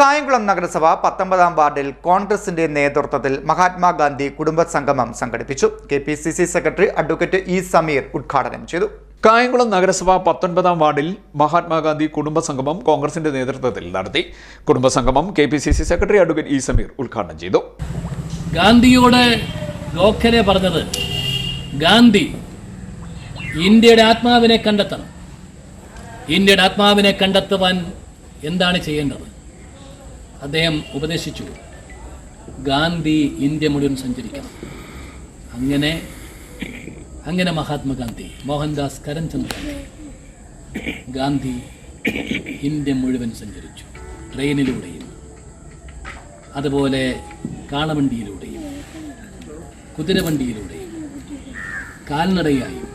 കായംകുളം നഗരസഭ പത്തൊമ്പതാം വാർഡിൽ കോൺഗ്രസിന്റെ നേതൃത്വത്തിൽ മഹാത്മാഗാന്ധി കുടുംബ സംഗമം സംഘടിപ്പിച്ചു. K P C C secretary advocate E Sameer ഉദ്ഘാടനം ചെയ്തു. കായംകുളം നഗരസഭ പത്തൊൻപതാം വാർഡിൽ മഹാത്മാഗാന്ധി കുടുംബ സംഗമം കോൺഗ്രസിന്റെ നേതൃത്വത്തിൽ നടത്തി. കുടുംബ സംഗമം K P C C secretary advocate E Sameer ഉദ്ഘാടനം ചെയ്തു. ഗാന്ധിയോട് ഗോഖലെ പറഞ്ഞത് ഗാന്ധി ഇന്ത്യയുടെ ആത്മാവിനെ കണ്ടെത്തണം. ഇന്ത്യയുടെ ആത്മാവിനെ കണ്ടെത്തുവാൻ എന്താണ് ചെയ്യേണ്ടത്? അദ്ദേഹം ഉപദേശിച്ചു ഗാന്ധി ഇന്ത്യ മുഴുവൻ സഞ്ചരിക്കണം. അങ്ങനെ അങ്ങനെ മഹാത്മാഗാന്ധി മോഹൻദാസ് കരംചന്ദ് ഗാന്ധി ഗാന്ധി ഇന്ത്യ മുഴുവൻ സഞ്ചരിച്ചു ട്രെയിനിലൂടെയും അതുപോലെ കാളവണ്ടിയിലൂടെയും കുതിരവണ്ടിയിലൂടെയും കാൽനടയായും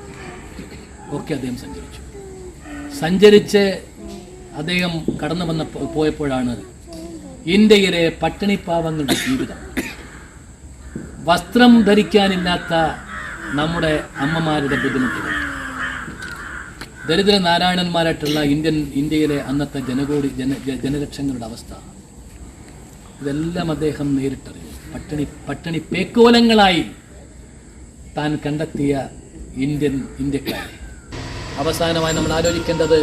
ഒക്കെ അദ്ദേഹം സഞ്ചരിച്ചു. സഞ്ചരിച്ച് അദ്ദേഹം കടന്നു വന്ന പോയപ്പോഴാണ് ഇന്ത്യയിലെ പട്ടിണിപ്പാവങ്ങളുടെ ജീവിതം. വസ്ത്രം ധരിക്കാനില്ലാത്ത നമ്മുടെ അമ്മമാരുടെ ബുദ്ധിമുട്ടുകൾ. ദരിദ്ര നാരായണന്മാരായിട്ടുള്ള ഇന്ത്യൻ ഇന്ത്യയിലെ അന്നത്തെ ജനകോടി ജന ജനലക്ഷങ്ങളുടെ അവസ്ഥ. ഇതെല്ലാം അദ്ദേഹം നേരിട്ടറിഞ്ഞു. പട്ടിണി പട്ടിണി പേക്കോലങ്ങളായി താൻ കണ്ടെത്തിയ ഇന്ത്യൻ ഇന്ത്യക്കാരെ. അവസാനമായി നമ്മൾ ആലോചിക്കേണ്ടത്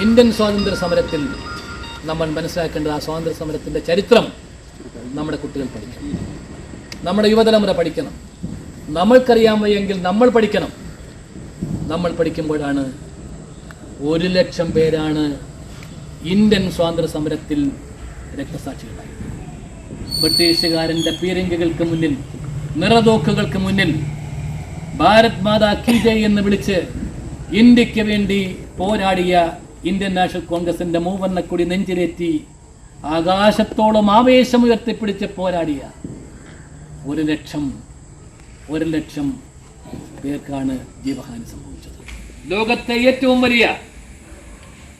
ഇന്ത്യൻ സ്വാതന്ത്ര്യ സമരത്തിൽ നമ്മൾ മനസ്സിലാക്കേണ്ടത് ആ സ്വാതന്ത്ര്യ സമരത്തിന്റെ ചരിത്രം നമ്മുടെ കുട്ടികൾ പഠിക്കണം നമ്മുടെ യുവതലമുറ പഠിക്കണം. നമ്മൾക്കറിയാൻ വയ്യെങ്കിൽ നമ്മൾ പഠിക്കണം. നമ്മൾ പഠിക്കുമ്പോഴാണ് ഒരു ലക്ഷം പേരാണ് ഇന്ത്യൻ സ്വാതന്ത്ര്യ സമരത്തിൽ രക്തസാക്ഷികളായി. ബ്രിട്ടീഷുകാരന്റെ പീരങ്കികൾക്ക് മുന്നിൽ നിറതോക്കുകൾക്ക് മുന്നിൽ ഭാരത് മാതാ കി എന്ന് വിളിച്ച് ഇന്ത്യയ്ക്ക് വേണ്ടി പോരാടിയ ഇന്ത്യൻ നാഷണൽ കോൺഗ്രസിന്റെ മൂവർണക്കൊടി നെഞ്ചിലേറ്റി ആകാശത്തോളം ആവേശം ഉയർത്തിപ്പിടിച്ച് പോരാടിയ ഒരു ലക്ഷം ഒരു ലക്ഷം പേർക്കാണ് ജീവഹാനി സംഭവിച്ചത്. ലോകത്തെ ഏറ്റവും വലിയ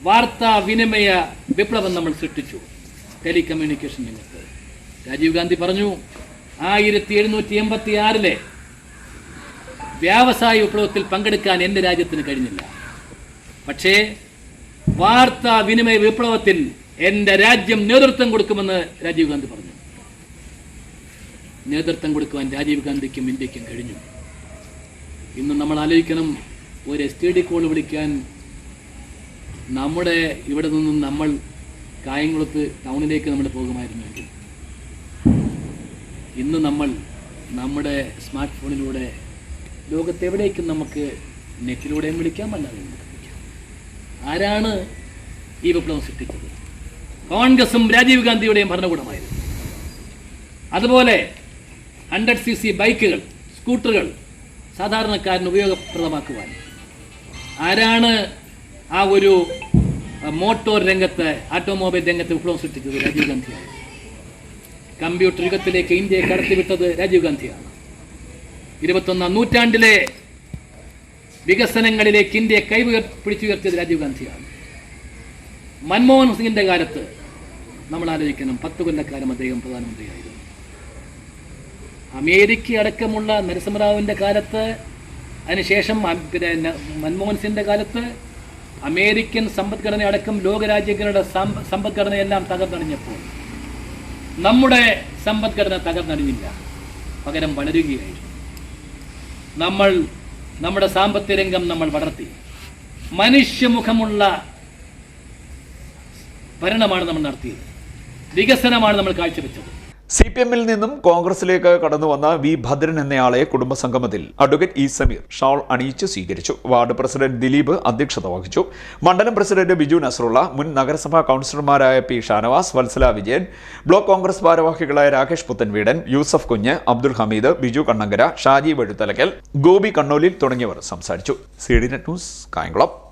വാർത്താ വിനിമയ വിപ്ലവം നമ്മൾ സൃഷ്ടിച്ചു. ടെലികമ്മ്യൂണിക്കേഷൻ രംഗത്ത്. രാജീവ് ഗാന്ധി പറഞ്ഞു ആയിരത്തി എഴുന്നൂറ്റി എൺപത്തി ആറിലെ വ്യാവസായ വിപ്ലവത്തിൽ പങ്കെടുക്കാൻ എന്റെ രാജ്യത്തിന് കഴിഞ്ഞില്ല. പക്ഷേ വാർത്താ വിനിമയ വിപ്ലവത്തിൽ എന്റെ രാജ്യം നേതൃത്വം കൊടുക്കുമെന്ന് രാജീവ് ഗാന്ധി പറഞ്ഞു. നേതൃത്വം കൊടുക്കുവാൻ രാജീവ് ഗാന്ധിക്കും ഇന്ത്യക്കും കഴിഞ്ഞു. ഇന്ന് നമ്മൾ ആലോചിക്കണം ഒരു എസ് ടി ഡി കോൾ വിളിക്കാൻ നമ്മുടെ ഇവിടെ നിന്നും നമ്മൾ കായംകുളത്ത് ടൗണിലേക്ക് നമ്മൾ പോകുമായിരുന്നെങ്കിൽ ഇന്ന് നമ്മൾ നമ്മുടെ സ്മാർട്ട് ഫോണിലൂടെ ലോകത്തെവിടേക്കും നമുക്ക് നെറ്റിലൂടെയും വിളിക്കാൻ പറ്റാതെ ആരാണ് ഈ വിപ്ലവം സൃഷ്ടിച്ചത്? കോൺഗ്രസും രാജീവ് ഗാന്ധിയുടെയും ഭരണകൂടമായിരുന്നു അതുപോലെ ഹൺഡ്രഡ് സി സി ബൈക്കുകൾ സ്കൂട്ടറുകൾ സാധാരണക്കാരന് ഉപയോഗപ്രദമാക്കുവാൻ. ആരാണ് ആ ഒരു മോട്ടോർ രംഗത്ത് ഓട്ടോമൊബൈൽ രംഗത്ത് വിപ്ലവം സൃഷ്ടിച്ചത്? രാജീവ് ഗാന്ധിയാണ്. കമ്പ്യൂട്ടർ യുഗത്തിലേക്ക് ഇന്ത്യയെ കടത്തിവിട്ടത് രാജീവ് ഗാന്ധിയാണ്. ഇരുപത്തൊന്നാം നൂറ്റാണ്ടിലെ വികസനങ്ങളിലേക്ക് ഇന്ത്യയെ കൈ പിടിച്ചുയർത്തിയത് രാജീവ് ഗാന്ധിയാണ്. മൻമോഹൻ സിംഗിന്റെ കാലത്ത് നമ്മൾ ആലോചിക്കണം പത്ത് കൊല്ലക്കാലം അദ്ദേഹം പ്രധാനമന്ത്രിയായിരുന്നു. അമേരിക്ക അടക്കമുള്ള നരസിംഹറാവുവിന്റെ കാലത്ത് അതിനുശേഷം പിന്നെ മൻമോഹൻ സിംഗിന്റെ കാലത്ത് അമേരിക്കൻ സമ്പദ്ഘടന അടക്കം ലോകരാജ്യങ്ങളുടെ സമ്പദ്ഘടനയെല്ലാം തകർന്നടിഞ്ഞപ്പോൾ നമ്മുടെ സമ്പദ്ഘടന തകർന്നടിഞ്ഞില്ല പകരം വളരുകയായിരുന്നു. നമ്മൾ നമ്മുടെ സാമ്പത്തിക രംഗം നമ്മൾ വളർത്തി. മനുഷ്യമുഖമുള്ള ഭരണമാണ് നമ്മൾ നടത്തിയത്. വികസനമാണ് നമ്മൾ കാഴ്ചവെച്ചത്. സി പി എമ്മിൽ നിന്നും കോൺഗ്രസിലേക്ക് കടന്നു വന്ന വി ഭദ്രൻ എന്നയാളെ കുടുംബസംഗമത്തിൽ അഡ്വക്കേറ്റ് ഇ സമീർ ഷാൾ അണിയിച്ച് സ്വീകരിച്ചു. വാർഡ് പ്രസിഡന്റ് ദിലീപ് അധ്യക്ഷത വഹിച്ചു. മണ്ഡലം പ്രസിഡന്റ് ബിജു നസറുള്ള മുൻ നഗരസഭാ കൗൺസിലർമാരായ പി ഷാനവാസ് വത്സല വിജയൻ ബ്ലോക്ക് കോൺഗ്രസ് ഭാരവാഹികളായ രാകേഷ് പുത്തൻവീടൻ യൂസഫ് കുഞ്ഞ് അബ്ദുൾ ഹമീദ് ബിജു കണ്ണങ്കര ഷാജി വഴുത്തലക്കൽ ഗോപി കണ്ണോലിൽ തുടങ്ങിയവർ സംസാരിച്ചു. C D net news Kayamkulam.